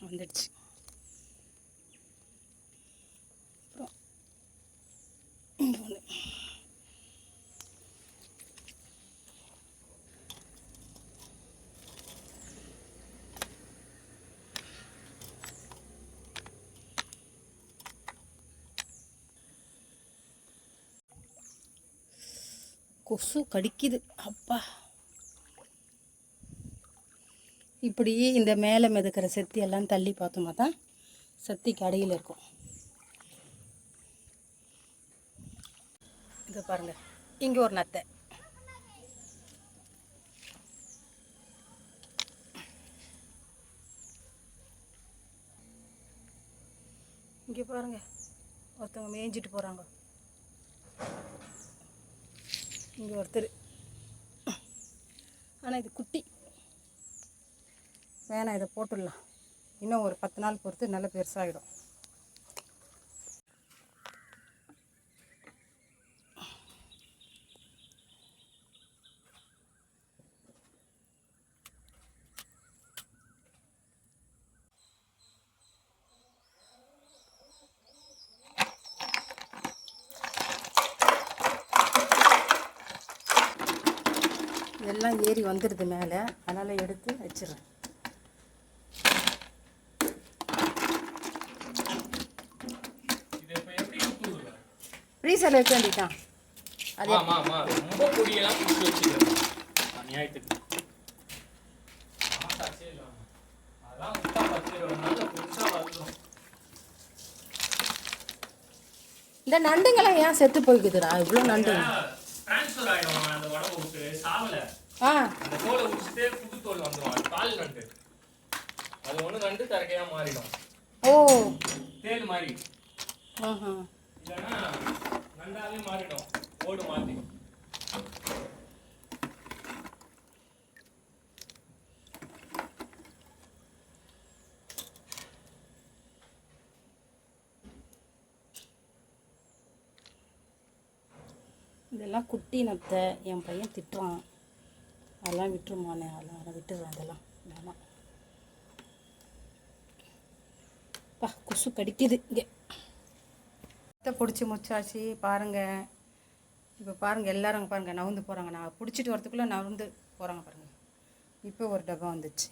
வந்துடுச்சு. அப்புறம் கொசு கடிக்குது. அப்பா. இப்படி இந்த மேலே மிதக்கிற செத்தி எல்லாம் தள்ளி பார்த்தோமா தான் செத்திக்கு அடியில் இருக்கும். இதை பாருங்க. இங்கே ஒரு நத்தை. இங்கே பாருங்க. ஒருத்தவங்க மேய்ஞ்சிட்டு போகிறாங்க இங்கே ஒருத்தர். ஆனால் இது குட்டி. வேணாம் இதை போட்டுடலாம். இன்னும் ஒரு பத்து நாள் பொறுத்து நல்ல பெருசாகிடும். எல்லாம் ஏறி வந்துடுது மேலே. அதனால் எடுத்து வச்சிடுறேன் இது இப்ப எப்படி ஊத்துறது? ஃப்ரீசரில் வைக்க வேண்டியதான் அது ஆமா, ஆமா. ரொம்ப பொடியெல்லாம் புடிச்சு வச்சுக்கிறேன். இந்த நண்டுங்கெல்லாம் ஏன் செத்து போய்க்குதுடா? இவ்வளோ சாவல. ஆ. அது பால் நண்டு. அது ஒண்ணு நண்டு தரகையா மாறிடும். ஓ. தேல் மாதிரி. ஆஹா. நண்டாவே மாறிடும். ஓடு மாத்தி. இதெல்லாம் குட்டி நத்தை என் பையன் திட்டுறான். அதெல்லாம் விட்டுருமானே அதெல்லாம் அதை விட்டுடுறேன் அதெல்லாம் வேணாம். பா கொசு கடிக்குது. இங்கே. நத்தை பிடிச்சி முச்சாச்சு பாருங்கள் இப்போ பாருங்கள் எல்லாரும் பாருங்கள் நவுந்து போகிறாங்க நான் பிடிச்சிட்டு வரத்துக்குள்ளே நவுந்து போகிறாங்க பாருங்கள் இப்போ ஒரு டப்பா வந்துச்சு.